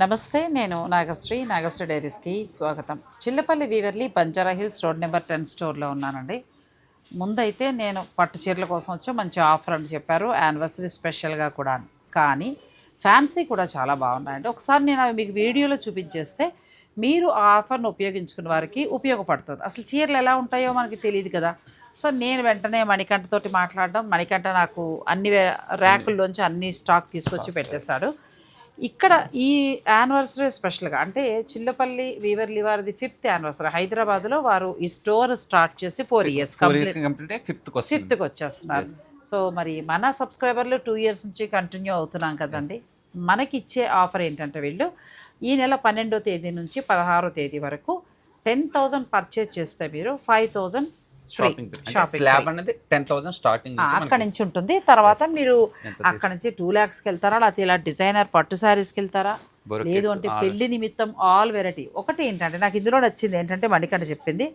నమస్తే నేను నాగశ్రీ నాగశ్రీ డైరీస్కి స్వాగతం. Chillapalli Weaverly Banjara Hills road number ten స్టోర్లో ఉన్నానండి. ముందైతే నేను పట్టు చీరల కోసం వచ్చి మంచి ఆఫర్ అని చెప్పారు యానివర్సరీ స్పెషల్గా కూడా. కానీ ఫ్యాన్సీ కూడా చాలా బాగున్నాయండి. ఒకసారి నేను అవి మీకు వీడియోలో చూపించేస్తే మీరు ఆ ఆఫర్ను ఉపయోగించుకున్న వారికి ఉపయోగపడుతుంది. అసలు చీరలు ఎలా ఉంటాయో మనకి తెలియదు కదా. సో నేను వెంటనే మణికంఠతోటి మాట్లాడడం మణికంఠ నాకు అన్ని ర్యాకుల్లోంచి అన్ని స్టాక్ తీసుకొచ్చి పెట్టేశాడు. ఇక్కడ ఈ యానివర్సరీ స్పెషల్గా అంటే చిల్లపల్లి వీవర్లి వారిది ఫిఫ్త్ యానివర్సరీ హైదరాబాద్లో వారు ఈ స్టోర్ స్టార్ట్ చేసి ఫోర్ ఇయర్స్ ఫిఫ్త్కి వచ్చేస్తున్నారు. సో మరి మన సబ్స్క్రైబర్లు టూ ఇయర్స్ నుంచి కంటిన్యూ అవుతున్నాం కదండి. మనకి ఇచ్చే ఆఫర్ ఏంటంటే వీళ్ళు ఈ నెల పన్నెండో తేదీ నుంచి పదహారో తేదీ వరకు టెన్ థౌజండ్ పర్చేజ్ చేస్తే మీరు five thousand shopping shopping slab అనేది టెన్ థౌసండ్ స్టార్టింగ్ అక్కడ నుంచి ఉంటుంది. తర్వాత మీరు అక్కడ నుంచి టూ ల్యాక్స్కి వెళ్తారా? లేకపోతే ఇలా డిజైనర్ పట్టు శారీస్కి వెళ్తారా? లేదు అంటే పెళ్ళి నిమిత్తం ఆల్ వెరైటీ ఒకటి ఏంటంటే నాకు ఇందులో నచ్చింది ఏంటంటే మణికంట చెప్పింది.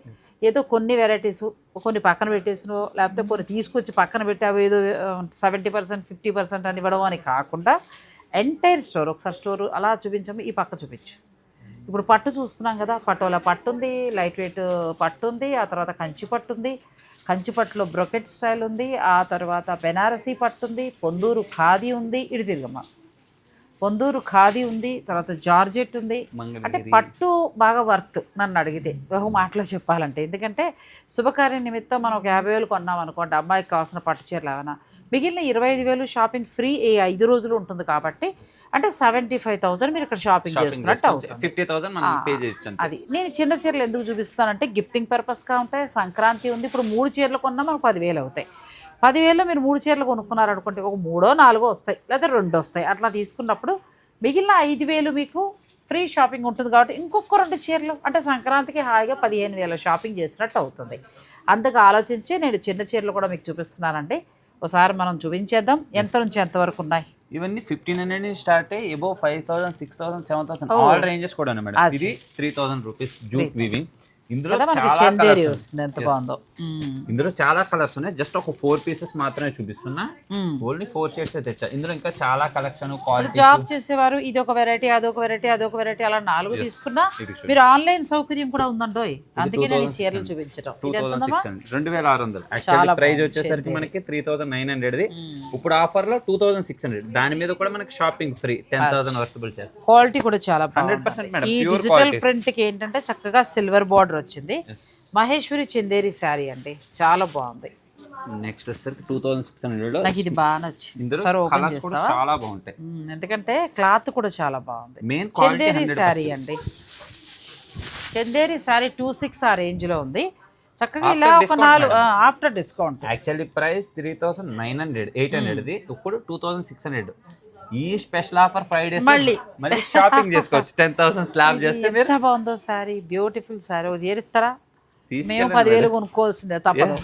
ఏదో కొన్ని వెరైటీస్ కొన్ని పక్కన పెట్టేసినో లేకపోతే కొన్ని తీసుకొచ్చి పక్కన పెట్టావు ఏదో సెవెంటీ పర్సెంట్ ఫిఫ్టీ పర్సెంట్ అని ఇవ్వడం అని కాకుండా ఎంటైర్ స్టోర్ ఒకసారి స్టోర్ అలా చూపించము ఈ పక్క చూపించు. ఇప్పుడు పట్టు చూస్తున్నాం కదా పటోలా పట్టు ఉంది లైట్ వెయిట్ పట్టు ఉంది ఆ తర్వాత కంచి పట్టు ఉంది కంచి పట్టులో బ్రొకెట్ స్టైల్ ఉంది ఆ తర్వాత బెనారసీ పట్టు ఉంది పొందూరు ఖాదీ ఉంది ఇటు తిరగమ్మ. పొందూరు ఖాదీ ఉంది తర్వాత జార్జెట్ ఉంది. అంటే పట్టు బాగా వర్త్ నన్ను అడిగితే. ఒక మాటలో చెప్పాలంటే. ఎందుకంటే శుభకార్య నిమిత్తం మనం ఒక యాభై వేలు కొన్నాం అనుకోండి అమ్మాయికి కావాల్సిన పట్టు చీరలు ఏమైనా. మిగిలిన ఇరవై ఐదు వేలు షాపింగ్ ఫ్రీ ఏ ఐదు రోజులు ఉంటుంది కాబట్టి అంటే సెవెంటీ ఫైవ్ థౌసండ్ మీరు ఇక్కడ షాపింగ్ చేసుకున్నట్టు అవుతుంది. ఫిఫ్టీ థౌసండ్ అది. నేను చిన్న చీరలు ఎందుకు చూపిస్తానంటే గిఫ్టింగ్ పర్పస్గా ఉంటాయి సంక్రాంతి ఉంది ఇప్పుడు మూడు చీరలు కొన్నా మనకు పదివేలు అవుతాయి. పదివేల్లో మీరు మూడు చీరలు కొనుక్కున్నారు అనుకోండి ఒక మూడో నాలుగో వస్తాయి లేదా రెండు వస్తాయి. అట్లా తీసుకున్నప్పుడు మిగిలిన ఐదు వేలు మీకు ఫ్రీ షాపింగ్ ఉంటుంది కాబట్టి ఇంకొక రెండు చీరలు అంటే సంక్రాంతికి హాయిగా పదిహేను వేల షాపింగ్ చేసినట్టు అవుతుంది. అందుకు ఆలోచించి నేను చిన్న చీరలు కూడా మీకు చూపిస్తున్నానండి. ఒకసారి మనం చూపించేద్దాం. ఎంత నుంచి ఎంత వరకు ఉన్నాయి? ఇవన్నీ ఫిఫ్టీన్ హండ్రెడ్ నుంచి స్టార్ట్ అయ్యి above five thousand six thousand seven thousand all ranges కూడా ఉన్నాయి మేడం. ఇది three thousand rupees jute weaving ఇందులో చాలా వస్తుంది ఎంత బాగుందో. ఇందులో చాలా కలర్స్ ఉన్నాయి. జస్ట్ ఒక ఫోర్ పీసెస్ మాత్రమే చూపిస్తున్నా. ఓన్లీ ఫోర్ షేడ్స్ తెచ్చా. ఇందులో ఇంకా చాలా కలెక్షన్ క్వాలిటీ జాబ్ చేసేవారు ఇది ఒక వెరైటీ అదొక వెరైటీ అదొక వెరైటీ అలా నాలుగు తీసుకున్నా. మీరు ఆన్లైన్ సౌకర్యం కూడా ఉందండోయ్. అందుకే నేను చీరలు చూపించడం. హండ్రెడ్ రెండు వేల ఆరు వందలు. యాక్చువల్లీ ప్రైస్ వచ్చేసరికి మనకి త్రీ థౌసండ్ నైన్ హండ్రెడ్ది ఇప్పుడు ఆఫర్లో టూ థౌసండ్ సిక్స్ హండ్రెడ్ దాని మీద కూడా మనకి shopping free ten thousand worthable చేస్తాం క్వాలిటీ కూడా చాలా హండ్రెడ్ పర్సెంట్ మేడం ఈ డిజిటల్ ప్రింట్కి ఏంటంటే చక్కగా సిల్వర్ బార్డర్ వచ్చింది. మహేశ్వరి చందేరి శారీ అండి. చాలా బాగుంది. నెక్స్ట్ వచ్చేసరికి టూ థౌసండ్ సిక్స్ హండ్రెడ్లో నాకు ఇది బాగా నచ్చింది. సరే ఓపెన్ చేస్తావా? చాలా బాగుంటాయి. ఎందుకంటే క్లాత్ కూడా చాలా బాగుంది. మెయిన్ క్వాలిటీ చందేరి శారీ అండి. చందేరి శారీ టూ సిక్స్ ఆ రేంజ్లో ఉంది. చక్కగా ఇలా ఒక నాలుగు after discount actually price three thousand nine hundred eight హండ్రెడ్ది ఇప్పుడు టూ థౌసండ్ సిక్స్ హండ్రెడ్ ఈ స్పెషల్ ఆఫర్ ఫైవ్ డేస్ మళ్ళీ. మళ్ళీ షాపింగ్ చేసుకోవచ్చు. టెన్ థౌసండ్ స్లాబ్ చేస్తే మీరు ఎంత బాగుందో శారీ బ్యూటిఫుల్ శారీ ఓ చేరిస్తారా మేము పదివేలు కొనుక్కోవాల్సిందే తప్పదు.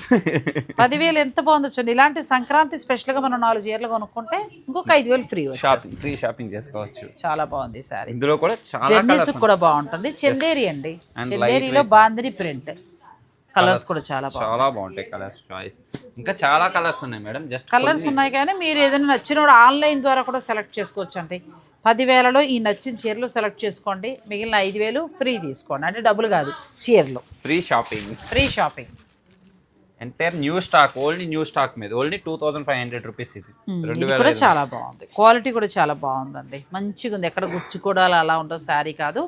పదివేలు ఎంత బాగుందో చూడండి. ఇలాంటి సంక్రాంతి స్పెషల్గా మనం నాలుగు చీరలు కొనుక్కుంటే ఇంకొక ఐదు వేలు ఫ్రీ షాపింగ్ ఫ్రీ షాపింగ్ చేసుకోవచ్చు. చాలా బాగుంది శారీ ఇందులో కూడా జర్నీస్ కలర్స్ కూడా బాగుంటుంది. చందేరి అండి. చందేరిలో బాందిని ప్రింట్ కలర్స్ కూడా చాలా చాలా బాగుంటాయి కలర్స్ చాయిస్ ఇంకా చాలా కలర్స్ ఉన్నాయి మేడం జస్ట్ కలర్స్ ఉన్నాయి కానీ మీరు ఏదైనా నచ్చినప్పుడు ఆన్లైన్ ద్వారా కూడా సెలెక్ట్ చేసుకోవచ్చు అండి పదివేలలో ఈ నచ్చిన చీరలు సెలెక్ట్ చేసుకోండి. మిగిలిన ఐదు వేలు ఫ్రీ తీసుకోండి. అంటే డబ్బులు కాదు చీరలు. Free shopping free shopping entire new stock only new stock మీద. Only two thousand five hundred rupees ఇది. రెండు ఇది వేల కూడా చాలా బాగుంది. క్వాలిటీ కూడా చాలా బాగుందండి. మంచిగా ఉంది. ఎక్కడ గుచ్చుకోవడాలు అలా ఉంటుంది శారీ కాదు.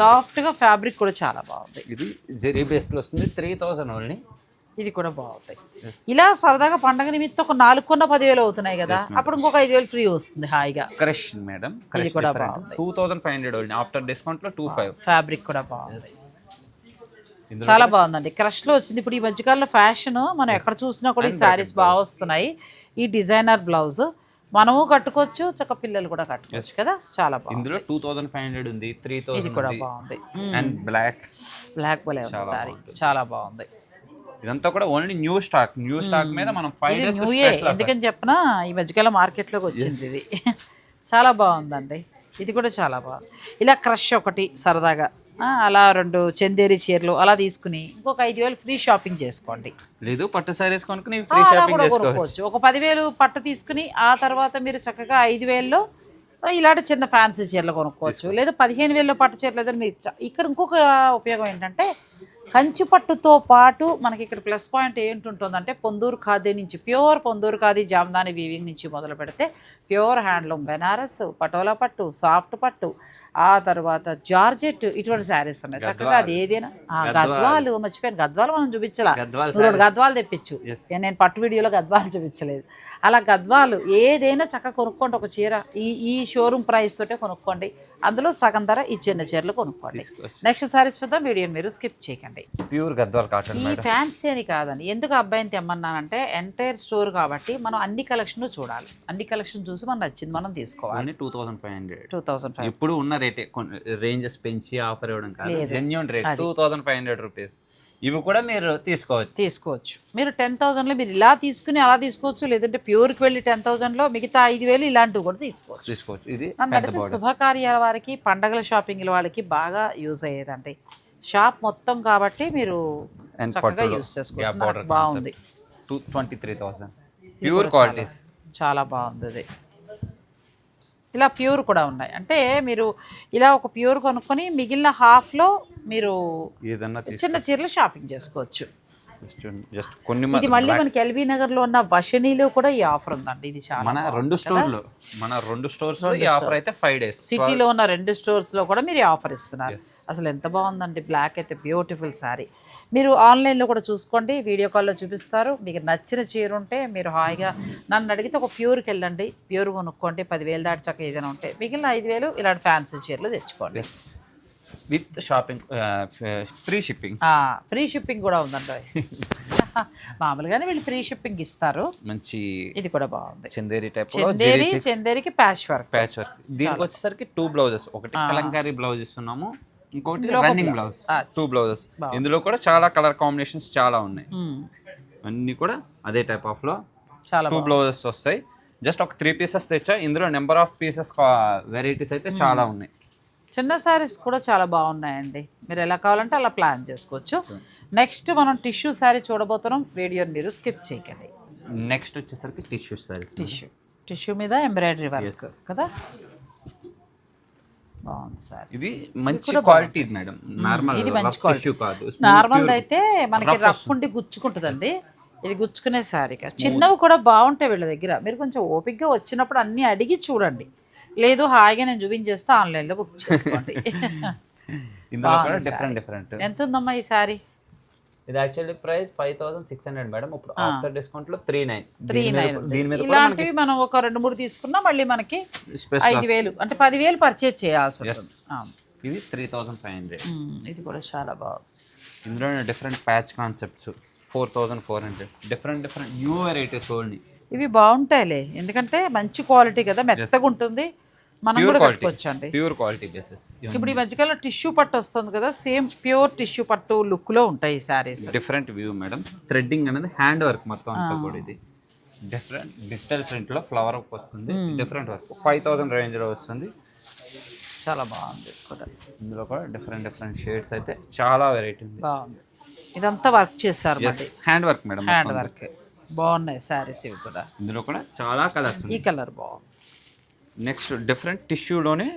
సాఫ్ట్గా ఫ్యాబ్రిక్ కూడా చాలా బాగుంది. ఇది జెరీ బేస్లో వస్తుంది. త్రీ థౌసండ్ ఓన్లీ ఇది కూడా బాగుంది. ఇలా సరదాగా పండగ నిమిత్తం ఒక నాలుగు కొన్న పదివేలు అవుతున్నాయి కదా. అప్పుడు ఇంకొక ఐదు వేలు ఫ్రీ వస్తుంది హాయిగా. క్రష్ మేడం కూడా బాగుంది. Two thousand five hundred after డిస్కౌంట్లో టూ ఫైవ్ ఫ్యాబ్రిక్ కూడా బాగుంది. చాలా బాగుందండి. క్రష్లో వచ్చింది. ఇప్పుడు ఈ మధ్యకాలంలో ఫ్యాషన్ మనం ఎక్కడ చూసినా కూడా ఈ శారీస్ బాగా వస్తున్నాయి. ఈ డిజైనర్ బ్లౌజ్. మనము కట్టుకోవచ్చు చక్క పిల్లలు కూడా కట్టుకోవచ్చు కదా? చాలా బాగుంది. ఇందులో టూ థౌసండ్ ఫైవ్ హండ్రెడ్ ఉంది త్రీ ఇది కూడా బాగుంది. అండ్ బ్లాక్ బ్లాక్ బలే ఉంది శారీ చాలా బాగుంది. ఇదంతా కూడా only new stock new stock మీద మనం ఫైవ్ డేస్ న్యూ ఎందుకని చెప్పినా ఈ మధ్యకాలం మార్కెట్లోకి వచ్చింది ఇది. చాలా బాగుందండి. ఇది కూడా చాలా బాగుంది. ఇలా క్రష్ ఒకటి సరదాగా అలా రెండు చందేరి చీరలు అలా తీసుకుని ఇంకొక ఐదు వేలు ఫ్రీ షాపింగ్ చేసుకోండి. లేదు పట్టు సారీస్ కొనుక్కుని ఫ్రీ షాపింగ్ కూడా చేసుకోవచ్చు. కొనుక్కోవచ్చు. ఒక పదివేలు పట్టు తీసుకుని ఆ తర్వాత మీరు చక్కగా ఐదు వేల్లో ఇలాంటి చిన్న ఫ్యాన్సీ చీరలు కొనుక్కోవచ్చు. లేదా పదిహేను వేల పట్టు చీరలు ఏదైనా మీరు ఇక్కడ ఇంకొక ఉపయోగం ఏంటంటే కంచి పట్టుతో పాటు మనకి ఇక్కడ ప్లస్ పాయింట్ ఏంటుంటుందంటే పొందూరు ఖాదీ నుంచి ప్యూర్ పొందూరు ఖాదీ జామ్దాని వీవింగ్ నుంచి మొదలు పెడితే ప్యూర్ హ్యాండ్లూమ్ బెనారస్ పటోలా పట్టు సాఫ్ట్ పట్టు ఆ తర్వాత జార్జెట్ ఇటువంటి శారీస్ ఉన్నాయి. చక్కగా అది ఏదైనా? గద్వాలు. మర్చిపోయాను. గద్వాలు మనం చూపించాలా. గద్వాల్ నువ్వు రెండు గద్వాలు తెప్పించు. నేను పట్టు వీడియోలో గద్వాలు చూపించలేదు. అలా గద్వాలు ఏదైనా చక్కగా కొనుక్కోండి. ఒక చీర ఈ ఈ షోరూమ్ ప్రైస్ తోటే కొనుక్కోండి. అందులో సగం ధర ఈ చిన్న చీరలు కొనుక్కోండి. నెక్స్ట్ సారీస్ చూద్దాం. వీడియోని మీరు స్కిప్ చేయకండి. ప్యూర్ గద్వాల్ కాటన్ ఈ ఫ్యాన్సీ అని కాదండి. ఎందుకు అబ్బాయిని తెమ్మన్నానంటే ఎంటైర్ స్టోర్ కాబట్టి మనం అన్ని కలెక్షన్ చూడాలి. అన్ని కలెక్షన్ చూసి మనం నచ్చింది మనం తీసుకోవాలి. Two thousand five hundred two thousand five ఇప్పుడు ఉన్న రేటే రేంజెస్ పెంచి ఆఫర్ ఇవ్వడం కాదు. Genuine rate two thousand five hundred rupees ఇవి కూడా మీరు తీసుకోవచ్చు. తీసుకోవచ్చు. మీరు టెన్ థౌసండ్లో మీరు ఇలా తీసుకుని అలా తీసుకోవచ్చు లేదంటే ప్యూర్కి వెళ్ళి టెన్ థౌసండ్లో మిగతా ఐదు వేలు ఇలాంటివి కూడా తీసుకోవచ్చు. తీసుకోవచ్చు. ఇది శుభకార్యాల వారికి పండగల షాపింగ్ల వాళ్ళకి బాగా యూజ్ అయ్యేదండి. షాప్ మొత్తం కాబట్టి మీరు చక్కగా యూజ్ చేసుకోవచ్చు. బాగుంది. Two twenty three thousand pure qualities చాలా బాగుంది. ఇలా ప్యూర్ కూడా ఉన్నాయి. అంటే మీరు ఇలా ఒక ప్యూర్ కొనుక్కొని మిగిలిన హాఫ్లో మీరు ఏదన్నా చిన్న చీరలు షాపింగ్ చేసుకోవచ్చు. జస్ట్ కొన్ని ఇది మళ్ళీ మనకి ఎల్బీ నగర్లో ఉన్న వషనీలో కూడా ఈ ఆఫర్ ఉందండి. ఇది చాలా మన రెండు స్టోర్లు. మన రెండు స్టోర్స్లో ఈ ఆఫర్ అయితే ఫైవ్ డేస్ సిటీలో ఉన్న రెండు స్టోర్స్లో కూడా మీరు ఈ ఆఫర్ ఇస్తున్నారు. అసలు ఎంత బాగుందండి. బ్లాక్ అయితే బ్యూటిఫుల్ శారీ మీరు ఆన్లైన్లో కూడా చూసుకోండి. వీడియో కాల్లో చూపిస్తారు. మీకు నచ్చిన చీర ఉంటే మీరు హాయిగా నన్ను అడిగితే ఒక ప్యూర్కి వెళ్ళండి. ప్యూర్ కొనుక్కోండి. పదివేలు దాటి చక్క ఏదైనా ఉంటే. మిగిలిన ఐదు వేలు ఇలాంటి ఫ్యాన్సీ చీరలు తెచ్చుకోండి. With shopping free shipping. Free shipping కూడా ఉందండి మామూలుగానే వీళ్ళు ఫ్రీ షిప్పింగ్ ఇస్తారు. మంచి ఇది కూడా బాగుంది. చందేరి టైప్ చందేరి చందేరికి ప్యాచ్ వర్క్ ప్యాచ్ వర్క్ దీనికి వచ్చేసరికి టూ బ్లౌజెస్ ఒకటి కలంకారీ బ్లౌజ్ ఇస్తున్నాము ఇంకోటి రన్నింగ్ బ్లౌజ్ టూ బ్లౌజెస్ ఇందులో కూడా చాలా కలర్ కాంబినేషన్స్ చాలా ఉన్నాయి. అన్ని కూడా అదే టైప్ ఆఫ్లో చాలా టూ బ్లౌజెస్ వస్తాయి. జస్ట్ ఒక త్రీ పీసెస్ తెచ్చా. ఇందులో నెంబర్ ఆఫ్ పీసెస్ వెరైటీస్ అయితే చాలా ఉన్నాయి. చిన్న శారీస్ కూడా చాలా బాగున్నాయండి. మీరు ఎలా కావాలంటే అలా ప్లాన్ చేసుకోవచ్చు. నెక్స్ట్ మనం టిష్యూ శారీ చూడబోతున్నాం. వీడియోని మీరు స్కిప్ చేయకండి. నెక్స్ట్ వచ్చేసరికి టిష్యూ సారీస్ టిష్యూ టిష్యూ మీద ఎంబ్రాయిడరీ వర్క్ కదా? బాగుంది సారీ. ఇది మంచి క్వాలిటీ మేడం. నార్మల్ ఇది మంచి టిష్యూ కాదు. నార్మల్ అయితే మనకి రఫ్ ఉండి గుచ్చుకుంటుందండి. ఇది గుచ్చుకునే శారీ కాదు చిన్నవి కూడా బాగుంటాయి వీళ్ళ దగ్గర. మీరు కొంచెం ఓపిక్గా వచ్చినప్పుడు అన్నీ అడిగి చూడండి. లేదు హాయిగా నేను చూపించేస్తే ఆన్లైన్లో బుక్ చేసుకోండి. ఇందులో కూడా డిఫరెంట్ డిఫరెంట్ ఎంత ఉందమ్మా ఈ శారీ ఇది actually price five thousand six hundred madam. ఇప్పుడు ఆఫ్టర్ డిస్కౌంట్లో త్రీ నైన్ త్రీ నైన్ దీని మీద కూడా ఇలాంటివి మనం ఒక రెండు మూడు తీసుకున్నా మళ్ళీ మనకి ఐదు వేలు అంటే పదివేలు పర్చేజ్ చేయాల్సి ఉంటుంది ఆ. ఇది త్రీ థౌసండ్ ఫైవ్ హండ్రెడ్ ఇది కూడా చాలా బాగుంది. ఇందులో different patch concepts four thousand four hundred different different new varieties only. ఇవి బాగుంటాయిలే. ఎందుకంటే మంచి క్వాలిటీ కదా మెత్తగా ఉంటుంది మనం కూడా కట్టుకోవచ్చు అండి ప్యూర్ క్వాలిటీ బేసెస్ ఇప్పుడు ఈ మధ్యకాలంలో టిష్యూ పట్టు వస్తుంది కదా సేమ్ ప్యూర్ టిష్యూ పట్టు లుక్లో ఉంటాయి ఈ saris different view madam threading అనేది హ్యాండ్ వర్క్ మొత్తం అంతా కూడా ఇది. డిఫరెంట్ డిజిటల్ ప్రింట్లో ఫ్లవర్ వర్క్ వస్తుంది. డిఫరెంట్ వర్క్ ఫైవ్ థౌసండ్ రేంజ్లో వస్తుంది. చాలా బాగుంది కూడా. ఇందులో కూడా డిఫరెంట్ డిఫరెంట్ షేడ్స్ అయితే చాలా వెరైటీ ఉంది. బాగుంది. ఇదంతా వర్క్ చేస్తారు hand work madam hand work బాగున్నాయి శారీస్ ఇవి కూడా. ఇందులో కూడా చాలా కలర్స్ ఈ కలర్ బాగుంది. నెక్స్ట్ డిఫరెంట్ టిష్యూలోనే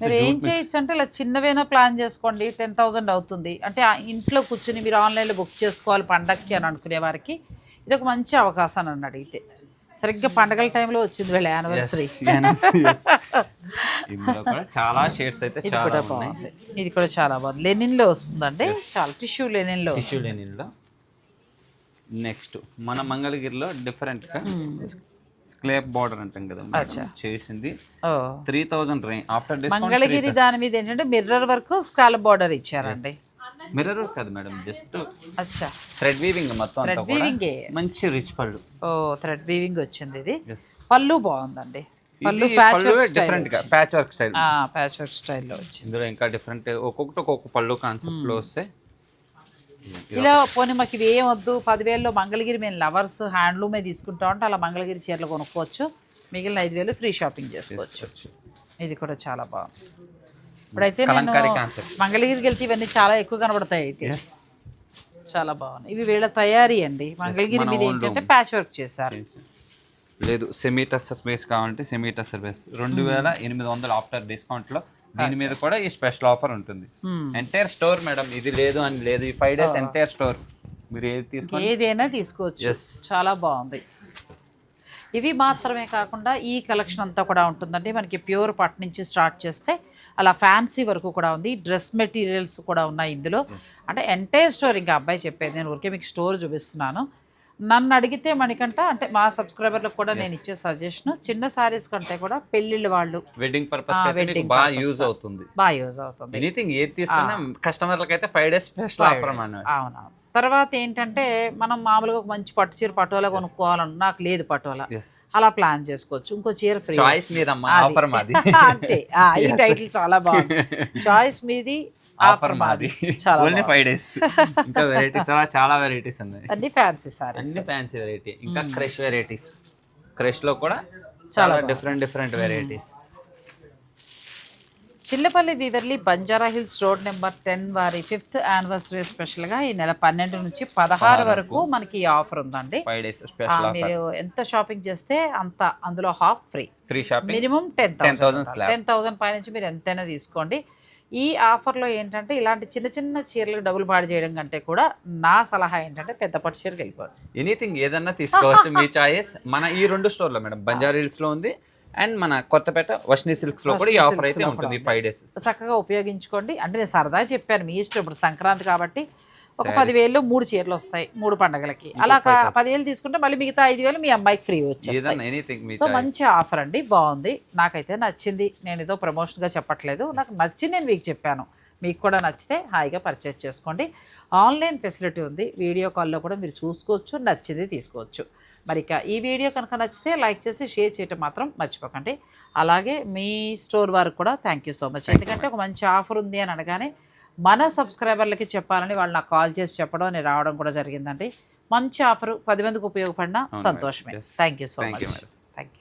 మీరు ఏం చేయొచ్చు అంటే ఇలా చిన్నవైనా ప్లాన్ చేసుకోండి టెన్ థౌజండ్ అవుతుంది. అంటే ఆ ఇంట్లో కూర్చుని మీరు ఆన్లైన్లో బుక్ చేసుకోవాలి పండగకి అని అనుకునే వారికి ఇది ఒక మంచి అవకాశం నన్ను అడిగితే సరిగ్గా పండగల టైంలో వచ్చింది వీళ్ళ యానివర్సరీ చాలా షేడ్స్ అయితే ఇది కూడా బాగుంది. ఇది కూడా చాలా బాగుంది. లెనిన్లో వస్తుందండి. చాలా టిష్యూ లెనిన్లో టిష్యూ లెనిన్లో నెక్స్ట్ మన మంగళగిరిలో డిఫరెంట్గా స్క్లేప్ బార్డర్ అంటాం కదా చేసింది. ఓ. Three thousand range after discount Mangalagiri దాని మీద ఏంటంటే మిర్రర్ వర్క్ స్కాల్ బార్డర్ ఇచ్చారండి. మిర్రర్ కాదు మేడం జస్ట్ అచ్చా. థ్రెడ్ వీవింగ్ మొత్తం కూడా వీవింగే. మంచి రిచ్ పళ్ళు. ఓ థ్రెడ్ వీవింగ్ వచ్చింది ఇది. పళ్ళు బాగుందండి. పళ్ళు ప్యాచ్ వర్క్ డిఫరెంట్గా patch work style patch work స్టైల్లో వచ్చింది. ఇందులో ఇంకా డిఫరెంట్ ఒక్కొక్కటి ఒక్కొక్క పళ్ళు కాన్సెప్ట్లో వస్తే ఇలా పోనీ మాకు ఇవి ఏం వద్దు పదివేల్లో మంగళగిరి మేము లవర్స్ హ్యాండ్లూమే తీసుకుంటాం అంటే అలా మంగళగిరి చీరలు కొనుక్కోవచ్చు. మిగిలిన ఐదు వేలు ఫ్రీ షాపింగ్ చేసుకోవచ్చు. ఇది కూడా చాలా బాగుంది. ఇప్పుడైతే నేను మంగళగిరికి వెళ్తే ఇవన్నీ చాలా ఎక్కువ కనబడతాయి అయితే. చాలా బాగున్నాయి ఇవి వీళ్ళ తయారీ అండి. మంగళగిరి మీద ఏంటంటే ప్యాచ్ వర్క్ చేశారు. లేదు సెమీ టస్సర్ బేస్ కావాలంటే సెమీ టస్సర్ బేస్ రెండు వేల ఎనిమిది వందలు ఆఫ్టర్ డిస్కౌంట్లో దీని మీద కూడా ఈ స్పెషల్ ఆఫర్ ఉంటుంది. ఎంటైర్ స్టోర్ మేడం ఇది లేదు అని లేదు. ఈ ఫైవ్ డేస్ ఎంటైర్ స్టోర్ మీరు ఏది తీసుకోండి ఏదైనా తీసుకోవచ్చు. చాలా బాగుంది. ఇవి మాత్రమే కాకుండా ఈ కలెక్షన్ అంతా కూడా ఉంటుందండి. మనకి ప్యూర్ పట్ నుంచి స్టార్ట్ చేస్తే అలా ఫ్యాన్సీ వరకు కూడా ఉంది. డ్రెస్ మెటీరియల్స్ కూడా ఉన్నాయి ఇందులో. అంటే ఎంటైర్ స్టోర్ ఇంకా అబ్బాయి చెప్పేది నేను ఊరికే మీకు స్టోర్ చూపిస్తున్నాను. నన్ను అడిగితే మనకంట అంటే మా సబ్స్క్రైబర్లకు కూడా నేను ఇచ్చే సజెషన్ చిన్న సారీస్ కంటే కూడా పెళ్ళిళ్ళ వాళ్ళు వెడ్డింగ్ పర్పస్ బాగా యూజ్. అవుతుంది. బాగా యూజ్ అవుతుంది. ఎనీథింగ్ ఏది తీసుకున్నా కస్టమర్లకు అయితే ఫైవ్ డేస్ స్పెషల్ ఆఫర్ అవునవును. తర్వాత ఏంటంటే మనం మామూలుగా ఒక మంచి పట్టు చీర పటోలా కొనుక్కోవాలని నాకు లేదు పటోలా ఎస్ అలా ప్లాన్ చేసుకోవచ్చు. ఇంకో చీర ఫ్రీ చాయిస్ అంతే. ఈ టైటిల్ చాలా బాగుంది. చాయిస్ మీది ఆఫర్ మాది. చాలా ఓన్లీ ఫైవ్ డేస్ ఇంకా వెరైటీస్ అలా చాలా వెరైటీస్ ఉన్నాయి. అన్ని ఫ్యాన్సీ సారీస్ అన్ని ఫ్యాన్సీ వెరైటీ ఇంకా క్రష్ వెరైటీస్ క్రష్లో కూడా చాలా different different varieties Chillapalli Weaverly Banjara Hills road number ten వారి ఫిఫ్త్ యానివర్సరీ స్పెషల్గా ఈ నెల పన్నెండు నుంచి పదహారు వరకు మనకి ఈ ఆఫర్ ఉందండి. మీరు ఎంత షాపింగ్ చేస్తే అంత అందులో half free. Free shopping. Minimum ten 10,000 thousand. Ten thousand పై నుంచి మీరు ఎంతైనా తీసుకోండి. ఈ ఆఫర్లో ఏంటంటే ఇలాంటి చిన్న చిన్న చీరలకు డబ్బులు పాడు చేయడం కంటే కూడా నా సలహా ఏంటంటే పెద్ద పట్టు చీరకు వెళ్ళిపోదు ఎనీథింగ్ ఏదన్నా తీసుకోవచ్చు మీ చాయిస్. మన ఈ రెండు స్టోర్లో మేడం బంజారా హిల్స్లో ఉంది అండ్ మన కొత్తపేట వష్ని సిల్క్స్లో కూడా ఈ ఆఫర్ అయితే ఉంటుంది ఫైవ్ డేస్. చక్కగా ఉపయోగించుకోండి. అంటే నేను సరదా చెప్పాను మీ ఇష్టం ఇప్పుడు సంక్రాంతి కాబట్టి ఒక పదివేలు మూడు చీరలు వస్తాయి మూడు పండగలకి. అలా పదివేలు తీసుకుంటే మళ్ళీ మిగతా ఐదు వేలు మీ అమ్మాయికి ఫ్రీ వచ్చేస్తాయి. మీ సో మంచి ఆఫర్ అండి బాగుంది. నాకైతే నచ్చింది. నేను ఏదో ప్రమోషన్గా చెప్పట్లేదు. నాకు నచ్చింది నేను మీకు చెప్పాను. మీకు కూడా నచ్చితే హాయిగా పర్చేస్ చేసుకోండి. ఆన్లైన్ ఫెసిలిటీ ఉంది. వీడియో కాల్లో కూడా మీరు చూసుకోవచ్చు నచ్చింది తీసుకోవచ్చు. మరి ఇక ఈ వీడియో కనుక నచ్చితే లైక్ చేసి షేర్ చేయటం మాత్రం మర్చిపోకండి. అలాగే మీ స్టోర్ వారికి కూడా థ్యాంక్ యూ సో మచ్. ఎందుకంటే ఒక మంచి ఆఫర్ ఉంది అని అనగానే మన సబ్స్క్రైబర్లకి చెప్పాలని వాళ్ళు నాకు కాల్ చేసి చెప్పడం నేను రావడం కూడా జరిగిందండి. మంచి ఆఫర్ పది మందికి ఉపయోగపడిన సంతోషమే. Thank you so much. Thank you